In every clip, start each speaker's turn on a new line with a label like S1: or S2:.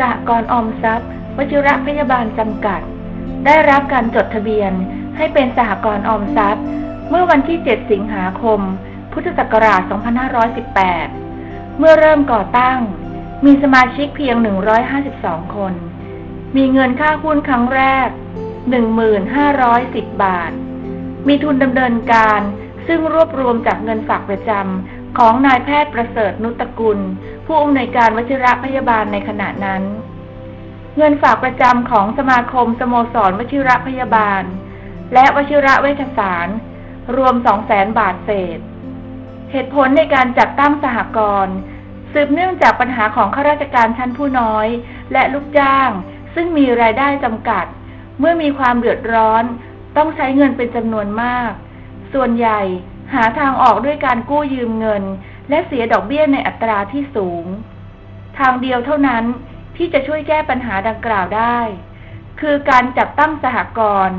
S1: สหกรณ์ออมทรัพย์ วชิระพยาบาลจำกัด ได้รับการจดทะเบียนให้เป็นสหกรณ์ออมทรัพย์ เมื่อวันที่ 7 สิงหาคม พุทธศักราช 2518 เมื่อเริ่มก่อตั้ง มีสมาชิกเพียง 152 คน มีเงินค่าหุ้นครั้งแรก 1,510 บาท มีทุนดำเนินการซึ่งรวบรวมจากเงินฝากประจำ ของนายแพทย์ประเสริฐนุตกุล ผู้อำนวยการวชิระพยาบาลในขณะนั้น เงินฝากประจำของสมาคมสโมสรวชิระพยาบาล และวชิระเวชศาสตร์รวม200,000บาทเศษ เหตุผลในการจัดตั้งสหกรณ์สืบเนื่องจากปัญหาของข้าราชการชั้นผู้น้อย และลูกจ้าง ซึ่งมีรายได้จำกัด เมื่อมีความเดือดร้อน ต้องใช้เงินเป็นจำนวนมาก ส่วนใหญ่ หาทางออกด้วยการกู้ยืมเงิน และเสียดอกเบี้ยในอัตราที่สูง ทางเดียวเท่านั้นที่จะช่วยแก้ปัญหาดังกล่าวได้ คือการจัดตั้งสหกรณ์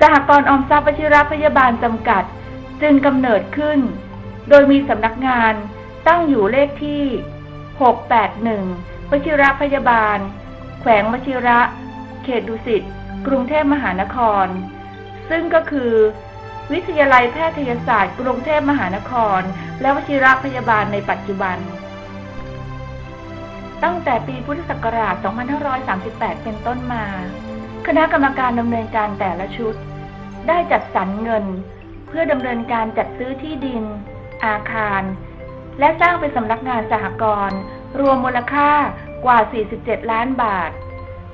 S1: สหกรณ์ออมทรัพย์วชิรพยาบาลจำกัด จึงกำเนิดขึ้น โดยมีสำนักงานตั้งอยู่เลขที่ 681วชิรพยาบาล แขวงวชิระ เขตดุสิต กรุงเทพมหานคร ซึ่งก็คือ วิทยาลัยแพทยศาสตร์ กรุงเทพมหานคร และวชิรพยาบาลในปัจจุบัน ตั้งแต่ปีพุทธศักราช 2538 เป็นต้นมา คณะกรรมการดำเนินการแต่ละชุด ได้จัดสรรเงิน เพื่อดำเนินการจัดซื้อที่ดิน อาคาร และสร้างเป็นสำนักงานสหกรณ์รวมมูลค่ากว่า 47 ล้านบาท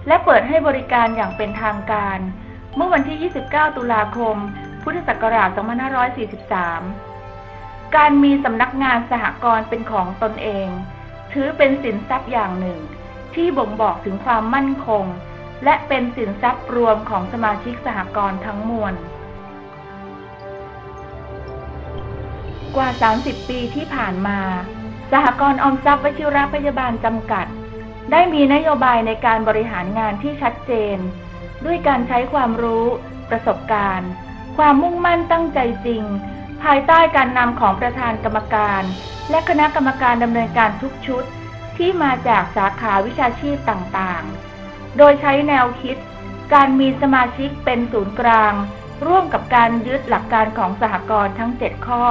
S1: และเปิดให้บริการอย่างเป็นทางการ เมื่อวันที่ 29 ตุลาคม พุทธศักราช 2543 การมีสำนักงานสหกรณ์เป็นของตนเอง ถือเป็นสินทรัพย์อย่างหนึ่ง ที่บ่งบอกถึงความมั่นคง และเป็นสินทรัพย์รวมของสมาชิกสหกรณ์ทั้งมวล กว่า 30 ปีที่ผ่านมา สหกรณ์ออมทรัพย์วชิระพยาบาลจำกัด ได้มีนโยบายในการบริหารงานที่ชัดเจน ด้วยการใช้ความรู้ ประสบการณ์ ความมุ่งมั่นตั้งใจจริง ภายใต้การนำของประธานกรรมการ และคณะกรรมการดำเนินการทุกชุด ที่มาจากสาขาวิชาชีพต่างๆ โดยใช้แนวคิด การมีสมาชิกเป็นศูนย์กลาง ร่วมกับการยึดหลักการของสหกรณ์ทั้ง 7 ข้อ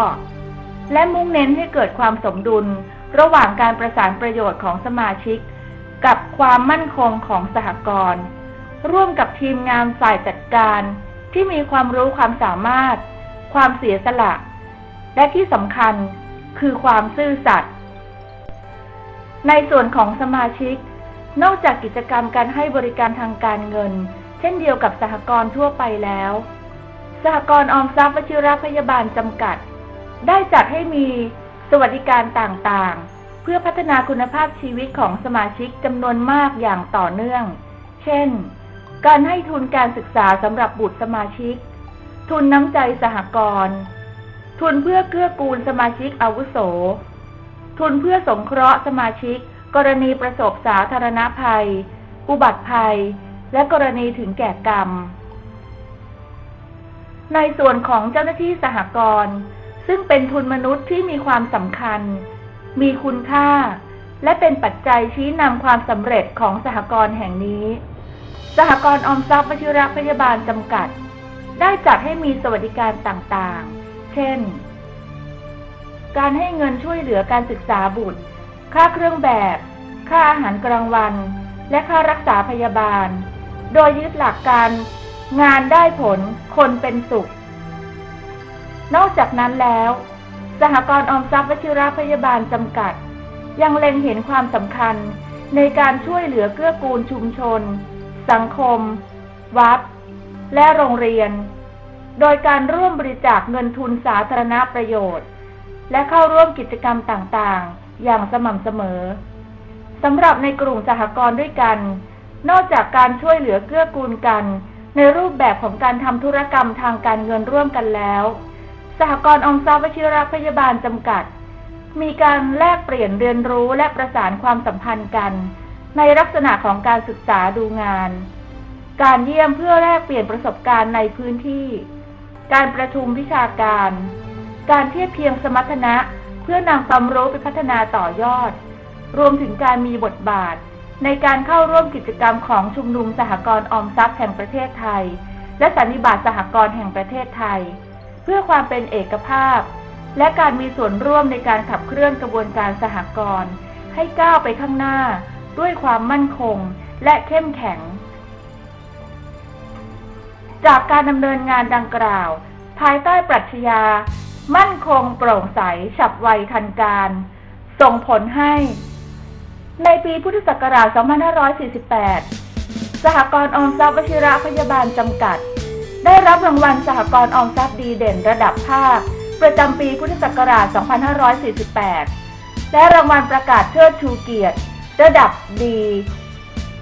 S1: และมุ่งเน้นให้เกิดความสมดุล ระหว่างการประสานประโยชน์ของสมาชิก กับความมั่นคงของสหกรณ์ร่วมกับทีมงานฝ่ายจัดการ ที่มีความรู้ความสามารถ ความเสียสละ และที่สำคัญคือความซื่อสัตย์ในส่วนของสมาชิก นอกจากกิจกรรมการให้บริการทางการเงิน เช่นเดียวกับสหกรณ์ทั่วไปแล้ว สหกรณ์ออมทรัพย์วชิรพยาบาลจำกัด ได้จัดให้มีสวัสดิการต่างๆ เพื่อพัฒนาคุณภาพชีวิตของสมาชิกจำนวนมากอย่างต่อเนื่อง เช่น การให้ทุนการศึกษาสำหรับบุตรสมาชิก ทุนน้ำใจสหกรณ์ ทุนเพื่อเกื้อกูลสมาชิกอาวุโส ทุนเพื่อสงเคราะห์สมาชิก กรณีประสบสาธารณภัย อุบัติภัย และกรณีถึงแก่กรรม ในส่วนของเจ้าหน้าที่สหกรณ์ซึ่งเป็นทุนมนุษย์ที่มีความสำคัญ มีคุณค่า และเป็นปัจจัยชี้นำความสำเร็จของสหกรณ์แห่งนี้ สหกรณ์ออมทรัพย์วชิระพยาบาลจำกัด ได้จัดให้มีสวัสดิการต่างๆ เช่น การให้เงินช่วยเหลือการศึกษาบุตร ค่าเครื่องแบบ ค่าอาหารกลางวัน และค่ารักษาพยาบาล โดยยึดหลักการงานได้ผล คนเป็นสุข นอกจากนั้นแล้ว สหกรณ์ออมทรัพย์วชิระพยาบาลจำกัด ยังเล็งเห็นความสำคัญในการช่วยเหลือเกื้อกูลชุมชน สังคม วัด และโรงเรียน โดยการร่วมบริจาคเงินทุนสาธารณประโยชน์ และเข้าร่วมกิจกรรมต่างๆ อย่างสม่ำเสมอสำหรับในกลุ่มสหกรณ์ด้วยกัน นอกจากการช่วยเหลือเกื้อกูลกัน ในรูปแบบของการทำธุรกรรมทางการเงินร่วมกันแล้ว สหกรณ์องค์ทรัพย์วชิรพยาบาลจำกัด มีการแลกเปลี่ยนเรียนรู้และประสานความสัมพันธ์กัน ในลักษณะของการศึกษาดูงาน การเยี่ยมเพื่อแลกเปลี่ยนประสบการณ์ในพื้นที่ การประชุมวิชาการ การเทียบเทียงสมรรถนะเพื่อนำความรู้ไปพัฒนาต่อยอด รวมถึงการมีบทบาท ในการเข้าร่วมกิจกรรมของชุมนุมสหกรณ์ออมทรัพย์แห่งประเทศไทย และสันนิบาตสหกรณ์แห่งประเทศไทย เพื่อความเป็นเอกภาพ และการมีส่วนร่วมในการขับเคลื่อนกระบวนการสหกรณ์ให้ก้าวไปข้างหน้า ด้วยความมั่นคงและเข้มแข็ง จากการดำเนินงานดังกล่าว ภายใต้ปรัชญา มั่นคงโปร่งใสฉับไวทันการ ส่งผลให้ ในปีพุทธศักราช 2548 สหกรณ์ออมทรัพย์วชิระพยาบาลจำกัด ได้รับรางวัลสหกรณ์ออมทรัพย์ดีเด่นระดับภาค ประจำปีพุทธศักราช 2548 และรางวัลประกาศเชิดชูเกียรติ ระดับดี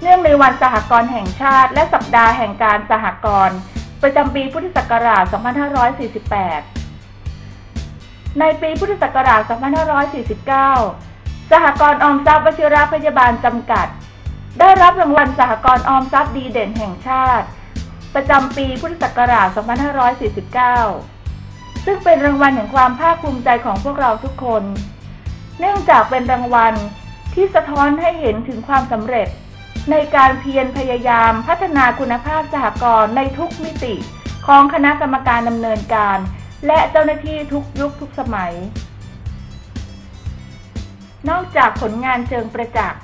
S1: เนื่องในวันสหกรณ์แห่งชาติ และสัปดาห์แห่งการสหกรณ์ประจำปีพุทธศักราช 2548 ในปีพุทธศักราช 2549 สหกรณ์ออมทรัพย์วชิระพยาบาลจำกัด ได้รับรางวัลสหกรณ์ออมทรัพย์ดีเด่นแห่งชาติ ประจำปีพุทธศักราช 2549 ซึ่งเป็นรางวัลแห่งความภาคภูมิใจของพวกเราทุกคน เนื่องจากเป็นรางวัล ที่สะท้อนให้เห็นถึงความสำเร็จ ในการเพียรพยายามพัฒนาคุณภาพสหกรณ์ในทุกมิติ ของคณะกรรมการดำเนินการ และเจ้าหน้าที่ทุกยุคทุกสมัย นอกจากผลงานเชิงประจักษ์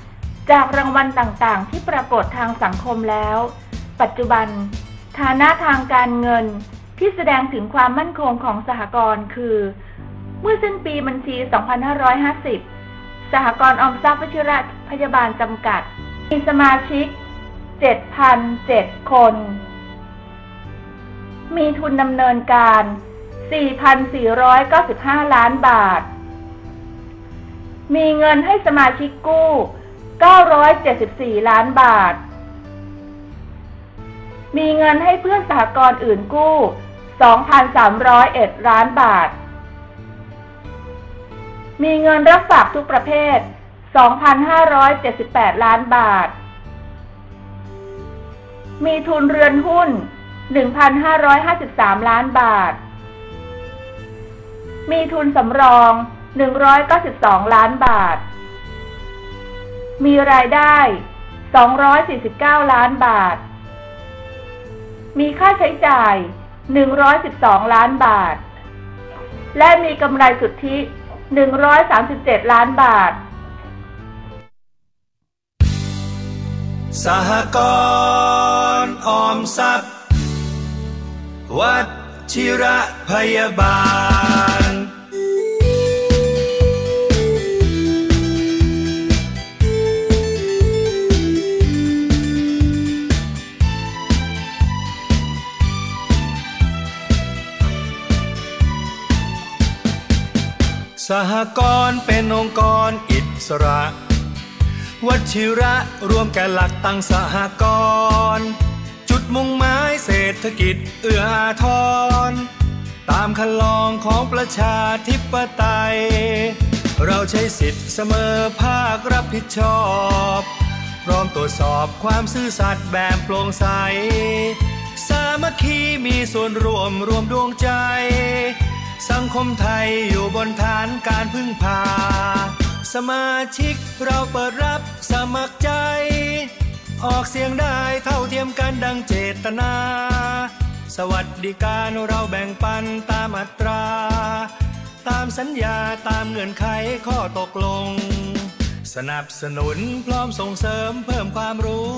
S1: จากรางวัลต่างๆ ที่ปรากฏทางสังคมแล้ว ปัจจุบัน ฐานะทางการเงินที่แสดงถึงความมั่นคงของสหกรณ์คือ เมื่อสิ้นปีบัญชี 2550 สหกรณ์ออมทรัพย์วชิระพยาบาลจำกัด มีสมาชิก 7,007 คน มีทุนดำเนินการ 4,495 ล้านบาท มีเงินให้สมาชิกกู้ 974 ล้านบาท มีเงินให้เพื่อนสหกรณ์อื่นกู้ 2,301 ล้านบาท มีเงินรับฝากทุกประเภท 2,578 ล้านบาท มีทุนเรือนหุ้น 1,553 ล้านบาท มีทุนสำรอง 192 ล้านบาท มีรายได้ 249 ล้านบาท มีค่าใช้จ่าย 112 ล้านบาท และมีกำไรสุทธิ 137 ล้านบาท
S2: สหกรณ์ออมทรัพย์ วัดชิระพยาบาล สหกรณ์เป็นองค์กรอิสระวัชิระรวมแก่หลักตั้งสหกรณ์จุดมุ่งหมายเศรษฐกิจเอื้ออาทร ตามคันลองของประชาธิปไตย เราใช้สิทธิ์เสมอภาครับผิดชอบพร้อมตรวจสอบความซื่อสัตย์แบบโปร่งใส สามัคคีมีส่วนร่วมรวมดวงใจ สังคมไทยอยู่บนฐานการพึ่งพา สมาชิกเราเปิดรับสมัครใจ ออกเสียงได้เท่าเทียมกันดังเจตนา สวัสดิการเราแบ่งปันตามอัตรา ตามสัญญาตามเงื่อนไขข้อตกลง สนับสนุนพร้อมส่งเสริมเพิ่มความรู้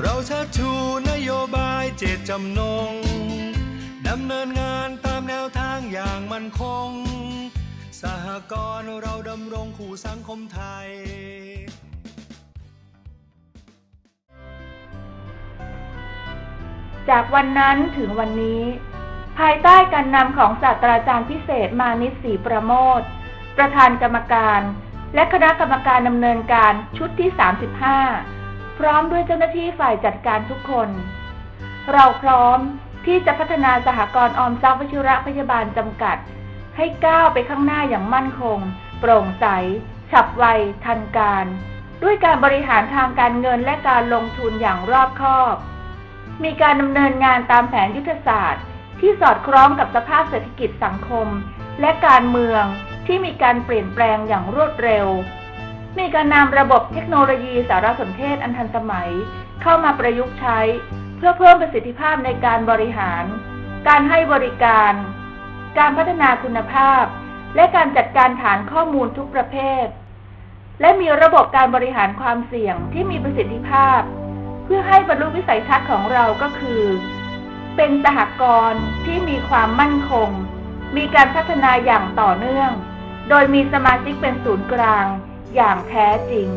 S2: เราเชิดชูนโยบายเจตจำนงำเนินงานตามแนวทางอย่างมั่นคง สหกรณ์เราดำรงคู่สังคมไทย
S1: จากวันนั้นถึงวันนี้ ภายใต้การนำของศาสตราจารย์พิเศษมานิตศรีประโมท ประธานกรรมการ และคณะกรรมการดำเนินการชุดที่ 35 พร้อมด้วยเจ้าหน้าที่ฝ่ายจัดการทุกคน เราพร้อม ที่จะพัฒนาสหกรณ์ออมทรัพย์วชิระพยาบาลจำกัด ให้ก้าวไปข้างหน้าอย่างมั่นคง โปร่งใส ฉับไว ทันการ ด้วยการบริหารทางการเงินและการลงทุนอย่างรอบคอบ มีการดำเนินงานตามแผนยุทธศาสตร์ ที่สอดคล้องกับสภาพเศรษฐกิจสังคม และการเมืองที่มีการเปลี่ยนแปลงอย่างรวดเร็ว มีการนำระบบเทคโนโลยีสารสนเทศอันทันสมัย เข้ามาประยุกต์ใช้ พื่อเพิ่มประสิทธิภาพในการบริหาร การให้บริการ การพัฒนาคุณภาพ และการจัดการฐานข้อมูลทุกประเภท และมีระบบการบริหารความเสี่ยงที่มีประสิทธิภาพ เพื่อให้บรรลุวิสัยทัศน์ของเราก็คือ เป็นสหกรณ์ที่มีความมั่นคง มีการพัฒนาอย่างต่อเนื่อง โดยมีสมาชิกเป็นศูนย์กลางอย่างแท้จริง